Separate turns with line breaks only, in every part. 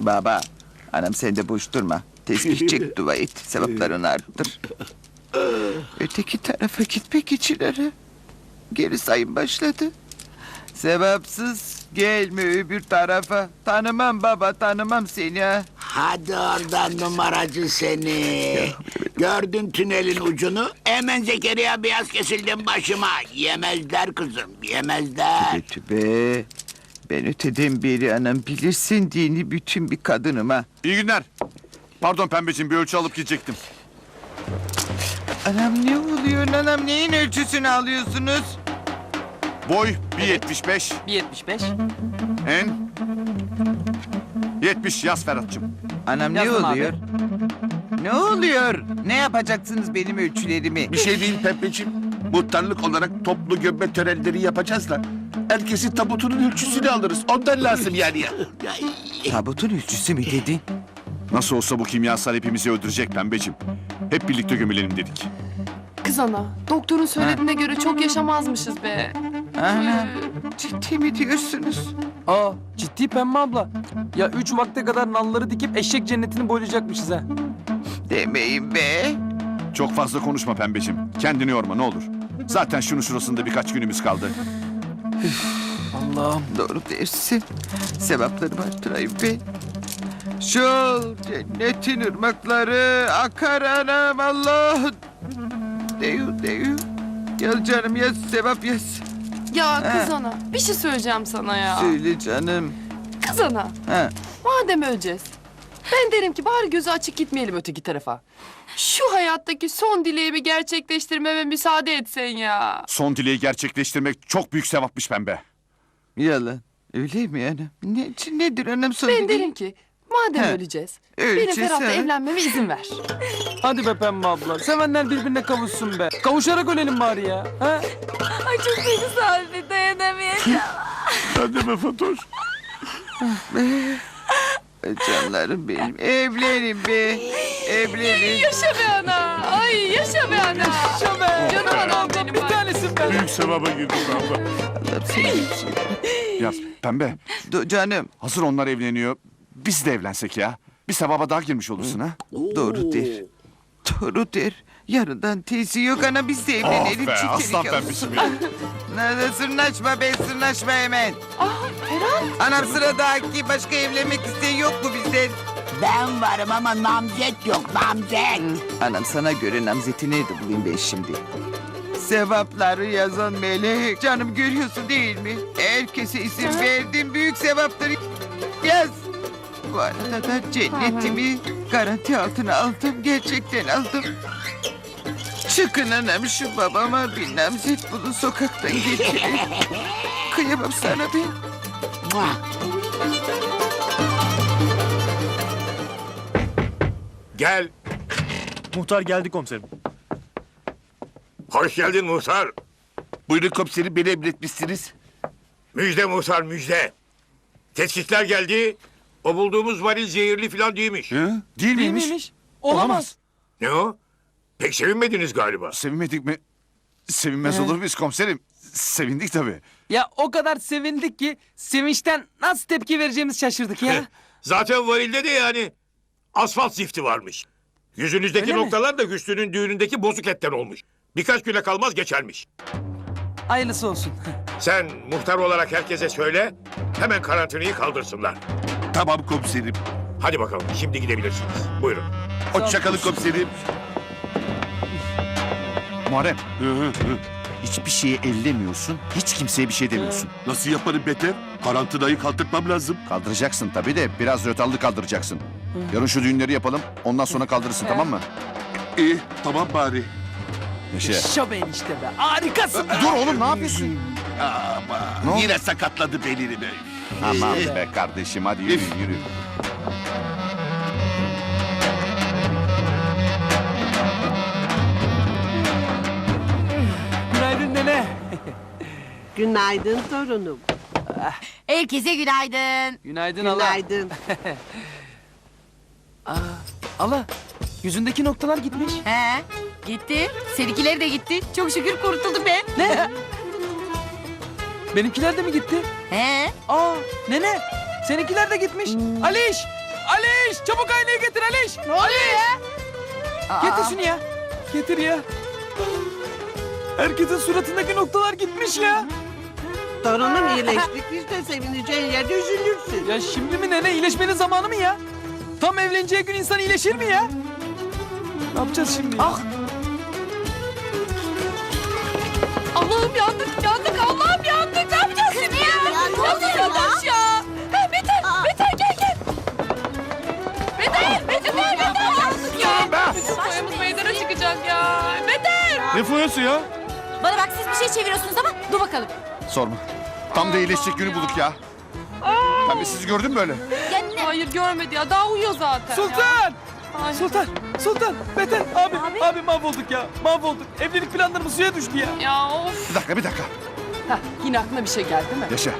Baba, anam sen de boş durma. Tezgah çek dua et, sevaplarını arttır. Öteki tarafa gitmek için ara. Geri sayım başladı. Sevapsız gelme öbür tarafa. Tanımam baba, tanımam seni ha.
Hadi oradan numaracı seni. Gördün tünelin ucunu. Hemen Zekeriya beyaz kesildin başıma. Yemezler kızım, yemezler.
Tübe. Ben öteden beri anam bilirsin dini bütün bir kadınım ha.
İyi günler. Pardon pembeciğim bir ölçü alıp gidecektim.
Anam ne oluyor anam neyin ölçüsünü alıyorsunuz?
Boy 1.75.
1.75.
En 70 yaz Ferhat'cığım.
Anam ne
Yazdım
oluyor? Ne oluyor? Ne yapacaksınız benim ölçülerimi?
Bir şey değil Pembeciğim. Muhtarlık olarak toplu gömme törenleri yapacağız da. Herkesin tabutunun ölçüsünü alırız. Ondan lazım yani ya.
Tabutun ölçüsü mü dedin?
Nasıl olsa bu kimyasal hepimizi öldürecek pembeciğim. Hep birlikte gömülelim dedik.
Kız ana, doktorun söylediğine göre çok yaşamazmışız be.
Ana ciddi mi diyorsunuz?
Aa ciddi Pembe abla. Ya üç vakte kadar nalları dikip eşek cennetini boylayacakmışız ha.
Demeyin be.
Çok fazla konuşma pembeciğim. Kendini yorma ne olur. Zaten şunu şurasında birkaç günümüz kaldı.
Allah'ım.
Doğru dersin. Sevaplarımı arttırayım be. Şu cennetin ırmakları akar anam Allah. Deyu deyu. Yaz canım yaz sevap yaz.
Ya kız ana, bir şey söyleyeceğim sana ya.
Söyle canım.
Kız ana,
Ha.
madem öleceğiz. Ben derim ki bari gözü açık gitmeyelim öteki tarafa. Şu hayattaki son dileğimi gerçekleştirmeme müsaade etsen ya.
Son dileği gerçekleştirmek çok büyük sevapmış pembe.
Yalan. Öyle mi anam? Ne, nedir anam son
Ben derim ki madem
He.
öleceğiz. Benim
Öleceğiz,
Ferhat'la
ha.
evlenmeme izin ver.
Hadi be Pembe abla. Sevenler birbirine kavuşsun be. Kavuşarak ölelim bari ya. Ha?
Ay çok duygusal bir dayanamayacağım.
Hadi be Fatoş.
Canlarım benim. Evlenin be. Evlenin.
Yaşa be ana. Ay yaşa be ana.
Yaşa be.
Canım anam benim.
Bir tanesin be.
Büyük sevaba girdim abla.
Allah'ım seni.
Ya pembe
Do- canım.
hazır onlar evleniyor. Biz de evlensek ya. Bir sevaba daha girmiş olursun ha.
Doğru der. Doğru der. Yarından tezi yok ana biz de evlenelim.
Oh be,
çiftlik
aslan
olsun.
pembesi benim.
Nerede sırnaşma be sırnaşma hemen.
Ah Ferhat.
Anam sıradaki başka evlenmek isteyen yok mu bizden?
Ben varım ama namzet yok, namzet.
Anam sana göre namzeti nerede bulayım ben şimdi? Sevapları yazan melek. Canım görüyorsun değil mi? Herkese isim verdim. Büyük sevapları yaz. Bu arada da cennetimi garanti altına aldım. Gerçekten aldım. Çıkın anam şu babama bir namzet bulun sokaktan getirin. Kıyamam sana ben.
Muah.
Gel.
Muhtar geldi komiserim.
Hoş geldin muhtar.
Buyurun komiserim beni emretmişsiniz.
Müjde muhtar müjde. Tetkikler geldi. O bulduğumuz varil zehirli falan değilmiş.
Hı? Değil
Değil
miymiş?
miymiş? Olamaz.
Ne o? Pek sevinmediniz galiba.
Sevinmedik mi? Sevinmez olur muyuz komiserim? Sevindik tabii.
Ya o kadar sevindik ki sevinçten nasıl tepki vereceğimizi şaşırdık ya.
Zaten varilde de yani asfalt zifti varmış. Yüzünüzdeki
Öyle mi?
noktalar da Hüsnü'nün düğünündeki bozuk etten olmuş. Birkaç güne kalmaz geçermiş.
Hayırlısı olsun.
Sen muhtar olarak herkese söyle, hemen karantinayı kaldırsınlar.
Tamam komiserim.
Hadi bakalım, şimdi gidebilirsiniz. Buyurun.
Hoşçakalın komiserim.
Muharrem. Hiçbir şeyi ellemiyorsun. Hiç kimseye bir şey demiyorsun.
Nasıl yaparım beter? Karantinayı kaldırmam lazım.
Kaldıracaksın tabii de biraz rötallı kaldıracaksın. Yarın şu düğünleri yapalım. Ondan sonra kaldırırsın tamam mı?
İyi tamam bari.
Yaşa
be enişte be. Harikasın.
Dur oğlum ne yapıyorsun?
Ama
Ne oldu?
yine sakatladı belini be.
Aman be kardeşim hadi yürü yürü.
Günaydın nene.
Günaydın torunum.
Herkese günaydın.
Günaydın.
Günaydın.
Hala yüzündeki noktalar gitmiş.
He, gitti. Seninkileri de gitti. Çok şükür kurtuldu be.
Ne? Benimkiler de mi gitti?
He.
Aa nene seninkiler de gitmiş. Aliş Aliş çabuk aynayı getir Aliş.
Ne oluyor ya?
Getir şunu ya. Getir ya. Herkesin suratındaki noktalar gitmiş ya.
Torunum iyileştik biz de sevineceğin yerde üzülürsün.
Ya şimdi mi nene iyileşmenin zamanı mı ya? Tam evleneceği gün insan iyileşir mi ya? Ne yapacağız şimdi? ya?
Ah. Allah'ım yandık yandık Allah'ım yandık. Ne yapacağız şimdi ya?
Ya ne oluyor ya?
Yandık ya. Ha, Beter, Beter gel gel. Beter, Beter, Beter, yandık ya. Bütün boyamız meydana çıkacak ya. Beter.
Ne foyası ya?
Bana bak siz bir şey çeviriyorsunuz ama dur bakalım.
Sorma. Tam da iyileşecek günü bulduk ya. Ben de sizi gördüm böyle.
Ne?
Hayır görmedi ya daha uyuyor zaten ya.
Sultan!
Ay.
Sultan! Sultan! Beter! Abi,
Abi.
abi, mahvolduk ya. Mahvolduk. Evlilik planlarımız suya düştü ya.
Ya of.
Bir dakika bir dakika.
Heh, yine aklına bir şey geldi değil mi?
Yaşa.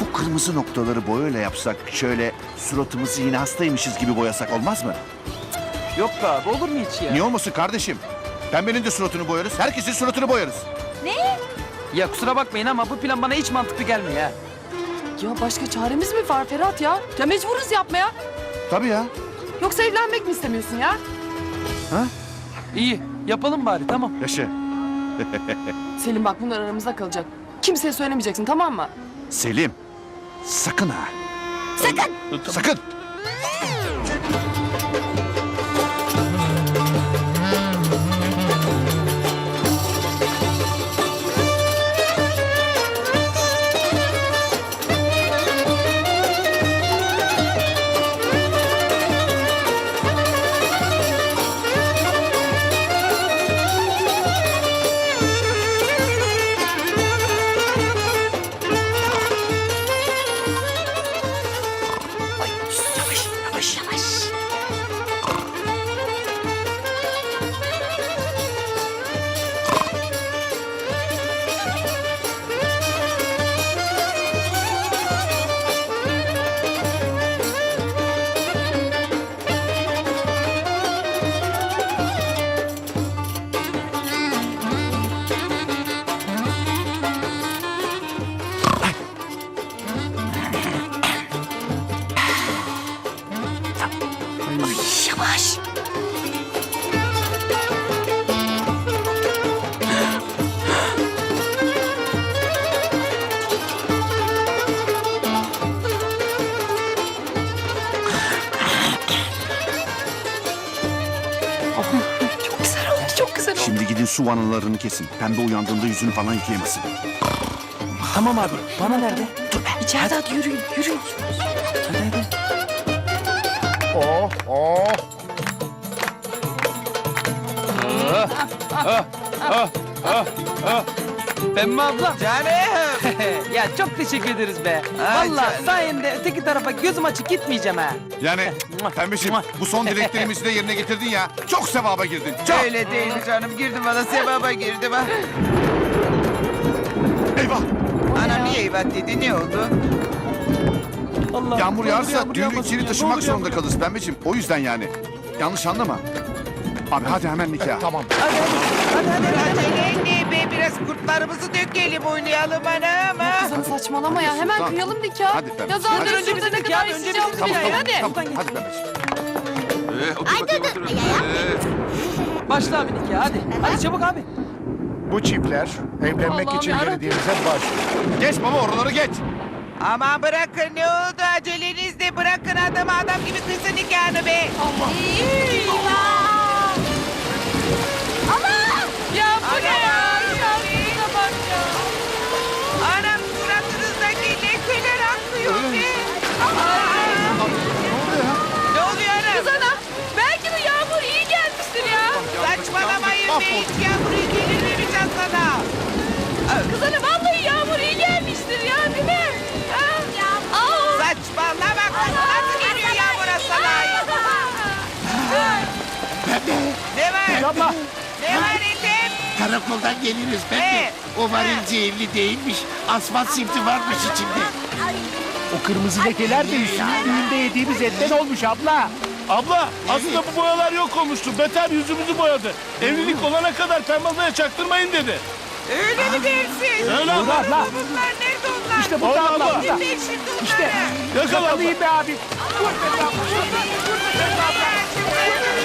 Bu kırmızı noktaları boyayla yapsak şöyle suratımızı yine hastaymışız gibi boyasak olmaz mı?
Yok be abi olur mu hiç ya?
Niye olmasın kardeşim? Pembenin de suratını boyarız. Herkesin suratını boyarız.
Ya kusura bakmayın ama bu plan bana hiç mantıklı gelmiyor ya.
Ya başka çaremiz mi var Ferhat ya? Ya mecburuz yapmaya.
Tabii ya.
Yoksa evlenmek mi istemiyorsun ya?
İyi yapalım bari tamam.
Yaşa.
Selim bak bunlar aramızda kalacak. Kimseye söylemeyeceksin tamam mı?
Selim. Sakın ha.
Sakın!
Sakın. Su vanalarını kesin. Pembe uyandığında yüzünü falan yıkayamasın.
Tamam abi. Bana nerede?
İçeride hadi yürüyün yürüyün.
Hadi hadi. Pembe ablam.
Canım.
ya çok teşekkür ederiz be.
Ay
Vallahi
canım.
sayende öteki tarafa gözüm açık gitmeyeceğim ha.
Yani pembeciğim bu son dileklerimizi de yerine getirdin ya. Çok sevaba girdin. Çok.
Öyle değil canım. Girdim valla sevaba girdim ha.
Eyvah.
Anam niye eyvah dedi ne oldu?
Allah.
Yağmur yağarsa
yağmur
düğünü içeri taşımak zorunda kalırız pembeciğim. O yüzden yani. Yanlış anlama. Abi hadi hemen nikah. Tamam.
Hadi hadi. Hadi hadi.
Acele be biraz kurtlarımızı dökelim oynayalım anam ha.
Kızım saçmalama ya hemen
Sultan.
kıyalım nikah.
Hadi tabii.
Ya
Hadi.
önce bize ne kadar isteyeceğimizi
Tamam
bile
tamam.
hadi.
Tamam. Hadi pembeciğim.
Ay dur dur. Ya yapmayın.
Başla abi nikah hadi. Hadi çabuk abi.
Bu çiftler evlenmek
Allah'ım
için
yarabbim.
belediyemize başvurdu.
Geç baba oraları geç.
Aman bırakın ne oldu acelenizde bırakın adamı adam gibi kızın nikahını be.
Ya Kız ana vallahi yağmur iyi gelmiştir ya değil mi? Ha? Aa.
Saçmalama kız nasıl geliyor yağmura sana? Ne var?
Yapma.
Ne var Ethem?
Karakoldan geliriz ben
Ee?
O varil zehirli değilmiş. Asfalt simti varmış içinde.
O kırmızı lekeler de üstünün düğünde yediğimiz etten olmuş abla.
Abla aslında bu boyalar yok olmuştu. Beter yüzümüzü boyadı. Evlilik olana kadar pembe ablaya çaktırmayın dedi.
Öyle mi dersin?
Öyle
mi?
Bunlar
la.
Bunlar nerede onlar?
İşte burada
Allah
Dinleyin
şimdi
onları.
İşte. Yakalayayım
be
abi.
Vur be
abi. Vur be abi. Vur be abi.